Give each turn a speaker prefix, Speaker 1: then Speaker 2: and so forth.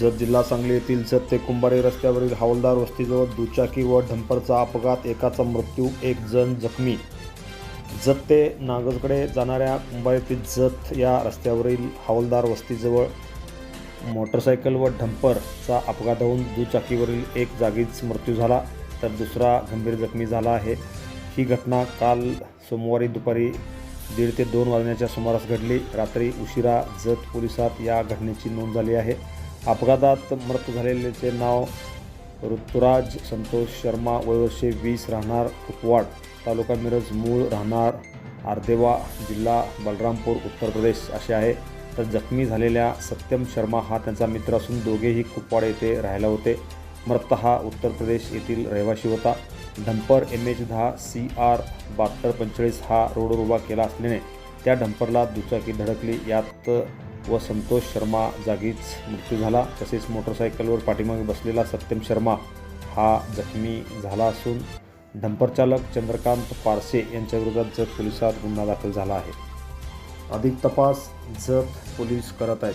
Speaker 1: जत जिल्हा सांगली येथील जत ते कुंभारे रस्त्यावरील हवालदार वस्तीजवळ दुचाकी व डंपरचा अपघात एकाचा मृत्यू एक जण जखमी. जत ते नागजकडे जाणाऱ्या कुंभारेतील जत या रस्त्यावरील हवालदार वस्तीजवळ मोटरसायकल व डंपरचा अपघात होऊन दुचाकीवरील एक जागीच मृत्यू झाला तर दुसरा गंभीर जखमी झाला आहे. ही घटना काल सोमवारी दुपारी दीड ते दोन वाजण्याच्या सुमारास घडली. रात्री उशिरा जत पोलिसात या घटनेची नोंद झाली आहे. अपघातात मृत झालेल्याचे नाव ऋतुराज संतोष शर्मा वयवर्षे वीस राहणार कुपवाड तालुका मिरज मूळ राहणार आर्देवा जिल्हा बलरामपूर उत्तर प्रदेश असे आहे. तर जखमी झालेल्या सत्यम शर्मा हा त्यांचा मित्र असून दोघेही कुपवाड येथे राहायला होते. मृत हा उत्तर प्रदेश येथील रहिवासी होता. डंपर एम एच दहा सी आर बहात्तर पंचेचाळीस हा रोडवर उभा केला असल्याने त्या डंपरला दुचाकी धडकली. यात व संतोष शर्मा जागीच मृत्यू झाला. तसेच मोटरसायकलवर पाठीमागे बसलेला सत्यम शर्मा हा जखमी झाला असून डंपर चालक चंद्रकांत पारसे यांच्याविरोधात जत पोलिसात गुन्हा दाखल झाला आहे. अधिक तपास जत पोलीस करत आहेत.